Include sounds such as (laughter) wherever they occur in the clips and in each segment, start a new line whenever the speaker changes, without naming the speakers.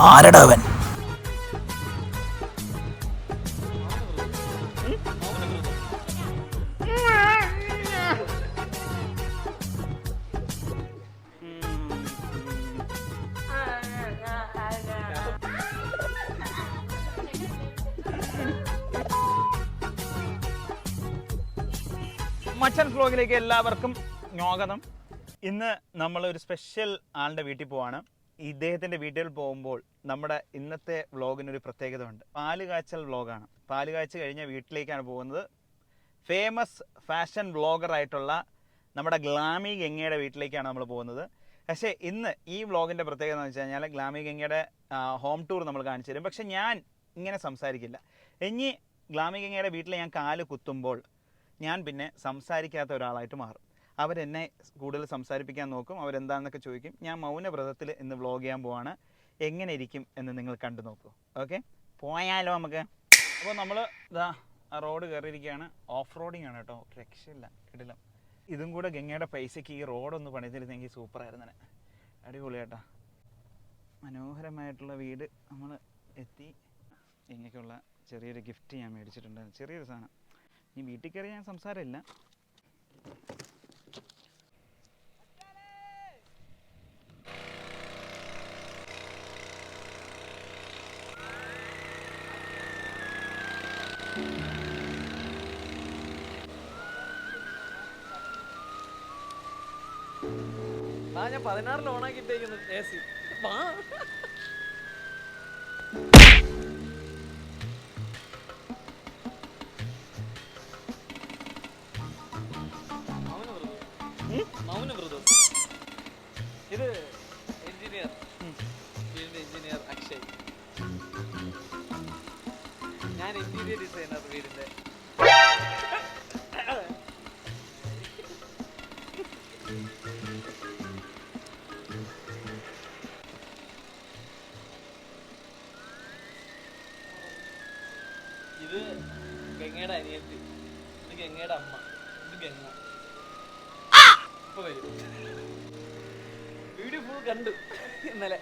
ആരടാ അവൻ?
മച്ചൻ ഫ്ലോഗിലേക്ക് എല്ലാവർക്കും സ്വാഗതം. ഇന്ന് നമ്മൾ ഒരു സ്പെഷ്യൽ ആളുടെ വീട്ടിൽ പോവാണ്. ഇദ്ദേഹത്തിന്റെ വീട്ടിൽ പോകുമ്പോൾ നമ്മുടെ ഇന്നത്തെ വ്ളോഗിനൊരു പ്രത്യേകത ഉണ്ട് പാൽ കാച്ചൽ വ്ളോഗാണ്. പാൽ കാച്ച് കഴിഞ്ഞ വീട്ടിലേക്കാണ് പോകുന്നത്. ഫേമസ് ഫാഷൻ വ്ളോഗറായിട്ടുള്ള നമ്മുടെ ഗ്ലാമി ഗംഗയുടെ വീട്ടിലേക്കാണ് നമ്മൾ പോകുന്നത്. പക്ഷേ ഇന്ന് ഈ വ്ളോഗിന്റെ പ്രത്യേകത എന്ന് വെച്ച് കഴിഞ്ഞാൽ ഗ്ലാമി ഗംഗയുടെ ഹോം ടൂർ നമ്മൾ കാണിച്ചു തരും. പക്ഷേ ഞാൻ ഇങ്ങനെ സംസാരിക്കില്ല. ഇനി ഗ്ലാമി ഗംഗയുടെ വീട്ടിൽ ഞാൻ കാൽ കുത്തുമ്പോൾ ഞാൻ പിന്നെ സംസാരിക്കാത്ത ഒരാളായിട്ട് മാറും. അവരെന്നെ കൂടുതൽ സംസാരിപ്പിക്കാൻ നോക്കും അവരെന്താണെന്നൊക്കെ ചോദിക്കും. ഞാൻ മൗനവ്രതത്തിൽ ഇന്ന് വ്ളോഗ് ചെയ്യാൻ പോവാണ്. എങ്ങനെ ഇരിക്കും എന്ന് നിങ്ങൾ കണ്ടു നോക്കൂ. ഓക്കെ പോയാലോ നമുക്ക്. അപ്പോൾ നമ്മൾ ഇതാ റോഡ് കയറിയിരിക്കുകയാണ് ഓഫ് റോഡിങ് ആണ് കേട്ടോ. രക്ഷയില്ല കിടിലം. ഇതും കൂടെ ഗംഗയുടെ പൈസയ്ക്ക് ഈ റോഡൊന്ന് പണിതിരുന്നെങ്കിൽ സൂപ്പറായിരുന്നു അടിപൊളി കേട്ടോ. മനോഹരമായിട്ടുള്ള വീട് നമ്മൾ എത്തി. എനിക്കുള്ള ചെറിയൊരു ഗിഫ്റ്റ് ഞാൻ മേടിച്ചിട്ടുണ്ടായിരുന്നു. ചെറിയൊരു സാധനം. ഇനി വീട്ടിൽ കയറി ഞാൻ സംസാരമില്ല.
ഞാൻ പതിനാറിൽ ഓണാക്കിട്ടേക്കുന്നു എ സി വാ. മൗന വ്രതം. ഇത് ഗംഗയുടെ അമ്മ. ഇത് ഗംഗ. ഇപ്പൊ വരും. വീഡിയോ ഫുൾ കണ്ടു. ഇന്നലെ.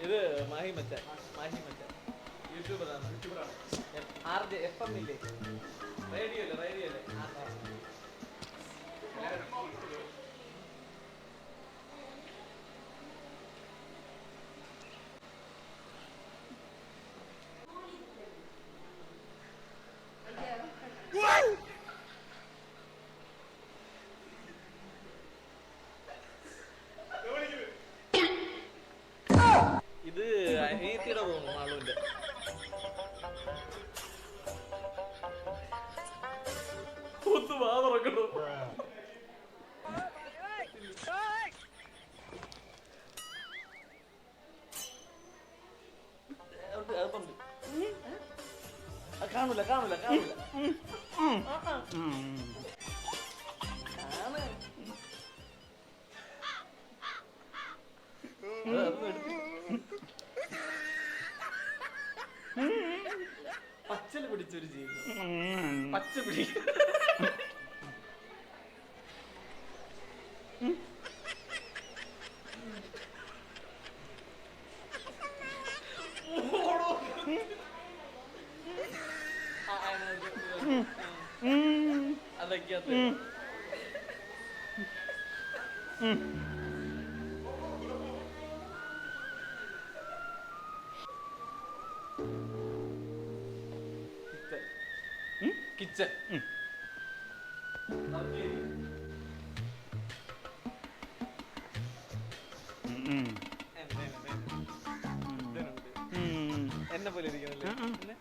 ഇത് മാഹി മച്ച മാഹി മച്ച യൂട്യൂബറാണ് ആർ ജെ എഫ് എം ഇല്ലേ? റേഡിയോ അല്ലേ റേഡിയോ അല്ലേ ഇത് അനിയത്തിയുടെ തോന്നുന്നു മാളുവിന്റെ ഒന്ന് വാ തുറക്കണു കാണൂല കാണൂല കാണൂല ആ, ആ. ആണ്. അത് അതൊന്നും എടുത്തില്ല. പച്ചൽ പിടിച്ചൊരു ജീവിതം. പച്ച പിടി. ആ, കിച്ചൺ എന്നെ പോലെ ഇരിക്കണല്ലേ?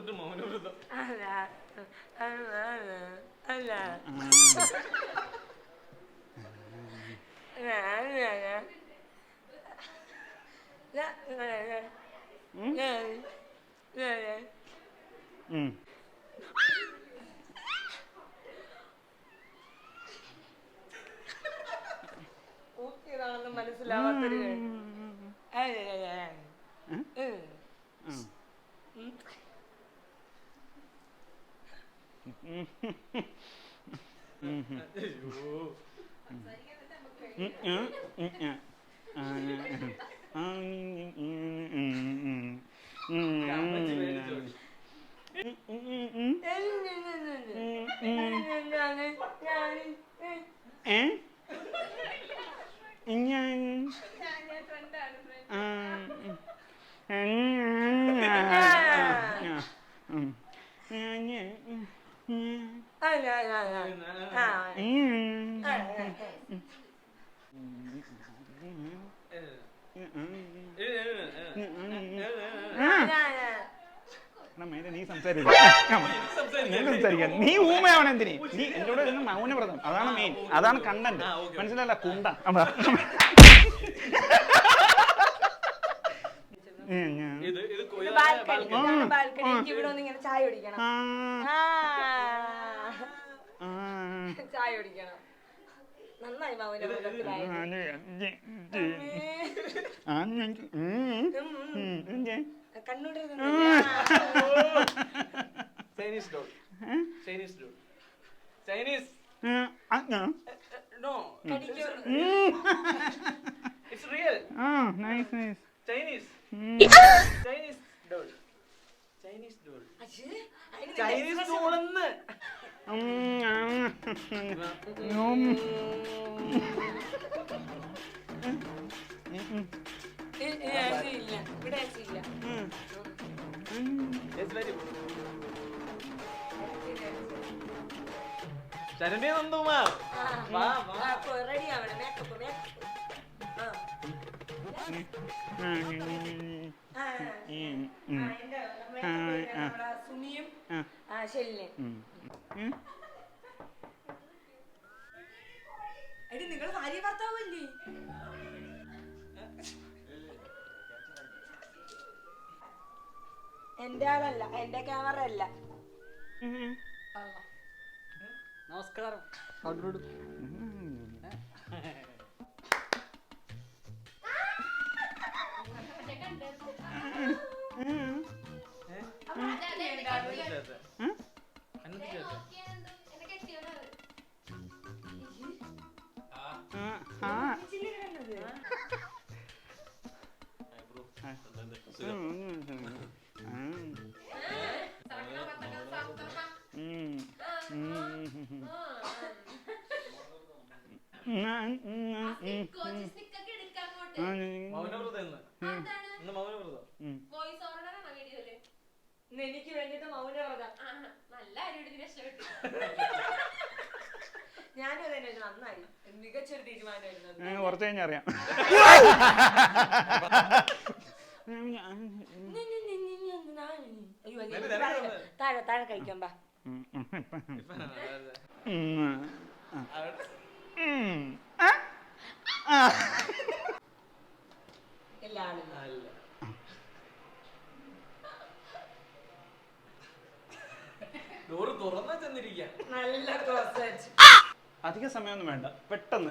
തൊട്ട് മൗനവ്രതം അല്ല.
അല്ല
അല്ല മനസ്സിലാവാത്തൊരു
അല്ല. (laughs) (laughs) (laughs) ഞാൻ ആ, നീ സംസാരിക്കാം. ഞാൻ സംസാരിക്കാം. നീ ഊമയാവണം എന്തിനി? നീ എന്നോട് മൗനവ്രതം അതാണ് മെയിൻ അതാണ് കണ്ടന്റ്. മനസ്സിലല്ല കുണ്ട.
ഇത് ഇത്
ഇവിടെ വന്ന് ഇങ്ങനെ ചായ കുടിക്കണം
ആ,
ആ.
ആ,
ചായ കുടിക്കണം നന്നായി മൗന
ഇത് ഇത്
വ്രതത്തിലായത്.
ആ, ഇത് ആ, ഞാൻ- കുടിക്കണം. നന്നായി
കണ്ണൂരിൽ
Chinese doll. Chinese doll.
nice, nice.
Chinese doll Chinese
Chinese
doll എന്ന് ശരണ്യ നന്ദകുമാർ. വാ വാ.
റെഡി ആവണം. മേക്കപ്പ് മേക്കപ്പ് ആ. എന്റെ ഭാര്യ ഭർത്താവല്ലേ ആളല്ല എന്റെ ക്യാമറ അല്ല.
നമസ്കാരം.
Ficou
de കുറച്ച് കഴിഞ്ഞാൽ അറിയാം.
താഴെ താഴെ കഴിക്കാൻ പാ
ഡോറ് തുറന്നാ ചെന്നിരിക്കാം.
നല്ല
അധിക സമയൊന്നും വേണ്ട. പെട്ടെന്ന്.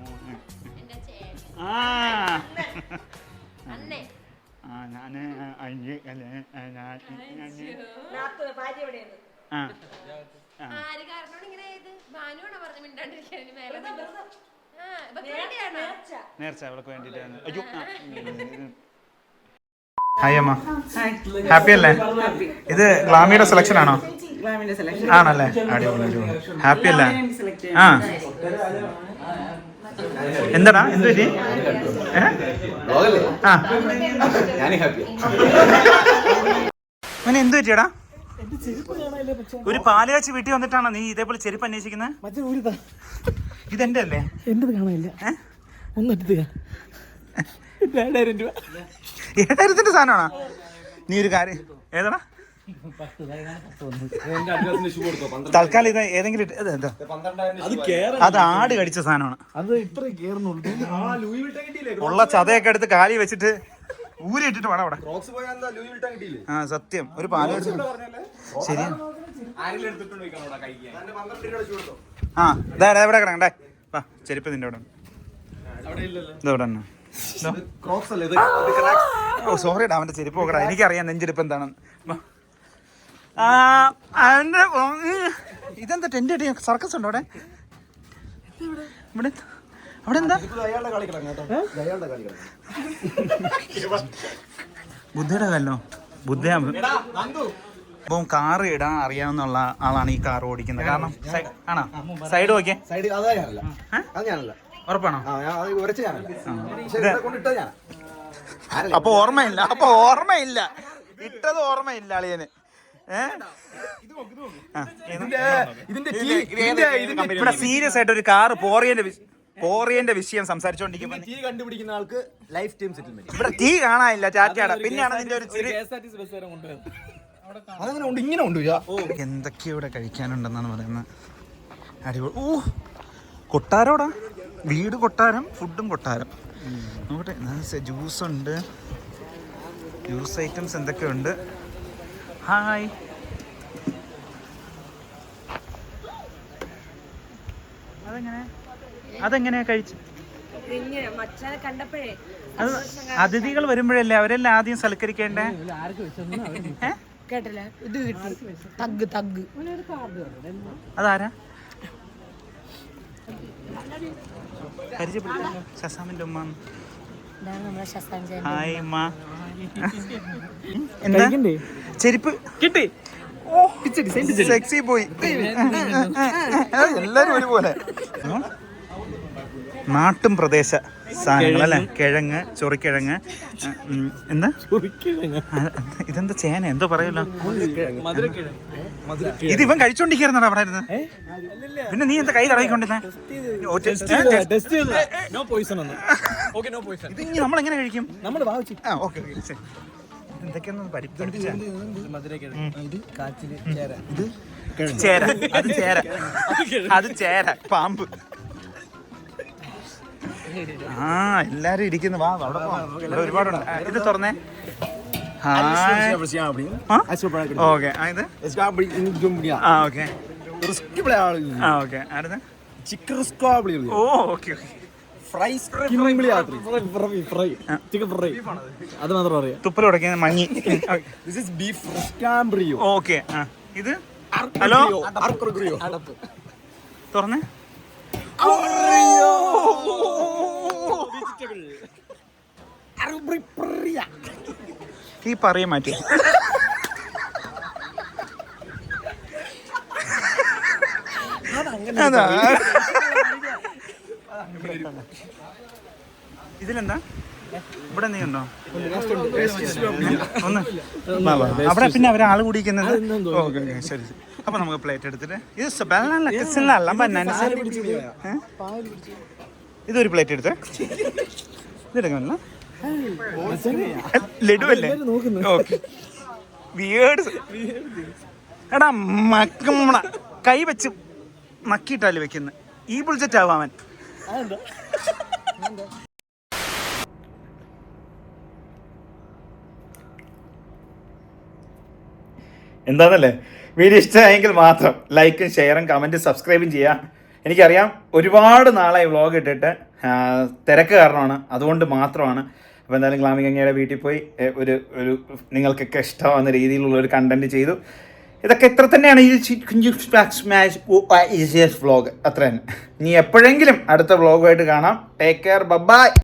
ആ.
അന്നേ
ആ ഞാൻ അഞ്ച് അല്ലേ? ആ, ഞാൻ ആ. ആ.
ആര് കാരണമാണ് ഇങ്ങനെ ഭാനുവാണോ പറഞ്ഞു മിണ്ടാണ്ടിരിക്കാൻ മേലെ. ആ ഇപ്പൊ
നേർച്ച,
അവൾക്ക് വേണ്ടിട്ടാണ് അയ്യോ ഹായ് അമ്മ. ഹാപ്പി അല്ലേ? ഇത് ഗ്ലാമിയുടെ സെലക്ഷൻ ആണോ? ആണല്ലേ? അടിപൊളി അടിപൊളി. ഹാപ്പി അല്ലേ? ആ എന്താടാ? എന്ത് പറ്റി? ആ. എന്ത് പറ്റിയടാ? ഒരു പാലുകാച്ചി വീട്ടിൽ വന്നിട്ടാണോ നീ ഇതേപോലെ ചെരുപ്പ് അന്വേഷിക്കുന്നത് ഇതെന്റെ അല്ലേ
എന്റെ കാണാനില്ല? ഒന്നെടുത്ത് രണ്ടായിരം (laughs) രൂപ.
ഏഴായിരത്തിന്റെ സാധനമാണോ? നീ ഒരു കാര്യം ഏതാടാ? തൽക്കാലം ഇത് ഏതെങ്കിലും?
അത് കേറ
അത് ആട് കടിച്ച സാധനമാണ്.
അത് ഇത്ര
ഉള്ള ചതയൊക്കെ എടുത്ത് കാലി വെച്ചിട്ട് ഊരി ഇട്ടിട്ട് വേണം അവിടെ. ആ സത്യം. ഒരു
പാൽ ശരി
ആ ഇതാ എവിടെ കിടക്കണ്ടേ. വാ ചെരുപ്പ് നിന്റെ അവിടെ ഇതവിടെ തന്നെ
ക്രോക്സ് അല്ലേ? ഇത് ഇത് cracks.
ഓ സോറിടാ അവന്റെ ചെരുപ്പ് നോക്കടാ എനിക്കറിയാം നെഞ്ചെരുപ്പ് എന്താണെന്ന്. ഇതെന്താ ടെന്റ് അടി സർക്കസ് ഉണ്ടോ അവിടെ? ഇവിടെ അവിടെ എന്താ? ബുദ്ധയുടെ കാലോ ബുദ്ധയാ. അപ്പം കാറ് ഇടാൻ അറിയാവുന്ന ആളാണ് ഈ കാർ ഓടിക്കുന്നത്. കാരണം ആണോ? സൈഡ് ഓക്കെ
സൈഡ് അത് അത് ഞാനല്ല.
ഉറപ്പാണോ? അപ്പൊ ഓർമ്മയില്ല. അപ്പൊ ഓർമ്മയില്ല. ഇട്ടത് ഓർമ്മയില്ല അളിയന്. ഇവിടെ സീരിയസ് ആയിട്ട് ഒരു കാർ പോറിയന്റെ പോറിയന്റെ വിഷയം സംസാരിച്ചോണ്ടിരിക്കുമ്പോ
ടീ കണ്ടുപിടിക്കുന്ന ആൾക്ക് ലൈഫ് ടൈം സെറ്റിൽമെന്റ്
ഇവിടെ ടീ കാണാനില്ല ചാറ്റാട പിന്നെയാണ് നിന്റെ ഒരു
അതങ്ങനെ ഉണ്ട് ഇങ്ങനെ ഉണ്ട് എന്തൊക്കെ
എന്തൊക്കെയോ ഇവിടെ കഴിക്കാനുണ്ടെന്നാണ് പറയുന്നത്. അടിപൊളി. ഓ കൊട്ടാരോടാ? വീട് കൊട്ടാരം ഫുഡും കൊട്ടാരം. നോക്കട്ടെ ജ്യൂസ് ഉണ്ട്. ജ്യൂസ് ഐറ്റംസ് എന്തൊക്കെയുണ്ട്? ഹായ് അതെങ്ങനെ? അതെങ്ങനെയാ കഴിച്ചു?
ഇങ്ങനെ മച്ചാനെ കണ്ടപ്പോഴേ
അതിഥികൾ വരുമ്പോഴല്ലേ അവരെല്ലാം ആദ്യം സൽക്കരിക്കേണ്ടേ?
കേട്ടില്ല? ഇത് കിട്ടി. Thug thug.
അതാരാ? പരിചയപ്പെടുത്ത. ശസാമിന്റെ ഉമ്മ. ഹായ് ഉമ്മ. (laughs) എന്താ? ചെരുപ്പ്.
കിട്ടി.
സെക്സി പോയി (laughs) എല്ലാരും ഒരുപോലെ. നാട്ടും പ്രദേശ സാധനങ്ങൾ അല്ലേ കിഴങ്ങ് ചൊറിക്കിഴങ്ങ്. എന്താ? ഇതെന്താ ചേന? എന്തോ പറയല്ലോ. ഇത് ഇവൻ കഴിച്ചോണ്ടിരിക്കുന്നതാണ് അവിടെ ഇരുന്ന്. പിന്നെ നീ എന്താ കൈ തടവിക്കൊണ്ടിരുന്നേ?
നോ പോയിസൺ ഒന്ന് ഓക്കെ നോ പോയിസൺ
ഇത് നമ്മൾ എങ്ങനെ കഴിക്കും
നമ്മൾ
ആ ഓക്കെ ഓക്കെ ശരി. എന്തൊക്കെയാണെന്ന് പഠി- പഠിപ്പിച്ചാ.
മധുരക്കിഴങ്ങ് ഇത് കാച്ചിൽ ചേര.
ഇത് ചേര. അത് ചേര. (laughs) അത് ചേര. പാമ്പ്. ആ എല്ലാരും ഇരിക്കുന്നു. വാ അവിടെ ഒരുപാടുണ്ട്. ആ, ഇത് തുറന്നേ. ഓക്കെ ആ? ഓക്കെ ചിക്കൻ ആ ഓക്കെ ഓക്കെ ഓ ഓക്കെ ഓക്കെ
ചിക്കൻ ഫ്രൈ അത് മാത്രം അറിയാം
തുപ്പൽ ഉടക്കിയ മഞ്ഞി. (laughs) ഓക്കെ ആ. ഇത്? ഹലോ തുറന്നേ. ഈ പറയ മാറ്റി. (laughs) അതാ. ഇതിലെന്താ? ഇവിടെ നീ ഉണ്ടോ? ഒന്ന്. അവിടെ പിന്നെ അവർ ആൾ കുടിക്കുന്നത് ഓക്കെ ശരി. അപ്പൊ നമുക്ക് പ്ലേറ്റ് എടുത്തിട്ട്. ഇത്? ഇതൊരു പ്ലേറ്റ് എടുത്ത്. ഇതെടുക്കണം ലഡു അല്ലേ ഓക്കെ. വിയേഡ് എടാ മക്കമ്മ കൈ വെച്ച് മക്കിയിട്ടാൽ വെക്കുന്നത് ഈ ബുൾജറ്റ് ആവും എന്താണല്ലേ വീഡിയോ ഇഷ്ടമായെങ്കിൽ മാത്രം ലൈക്കും ഷെയറും കമന്റും സബ്സ്ക്രൈബും ചെയ്യുക എനിക്കറിയാം ഒരുപാട് നാളായി വ്ളോഗ് ഇട്ടിട്ട്. തിരക്ക് കാരണമാണ്. അതുകൊണ്ട് മാത്രമാണ്. അപ്പോൾ എന്തായാലും ഗ്ലാമികങ്ങയുടെ വീട്ടിൽ പോയി ഒരു ഒരു നിങ്ങൾക്കൊക്കെ ഇഷ്ടമാവുന്ന രീതിയിലുള്ള ഒരു കണ്ടന്റ് ചെയ്തു. ഇതൊക്കെ ഇത്ര തന്നെയാണ് ഈ ചി- കുഞ്ഞു സ്മാഷ് വ്ളോഗ് അത്ര തന്നെ ഇനി എപ്പോഴെങ്കിലും അടുത്ത വ്ളോഗുമായിട്ട് കാണാം. Take care bye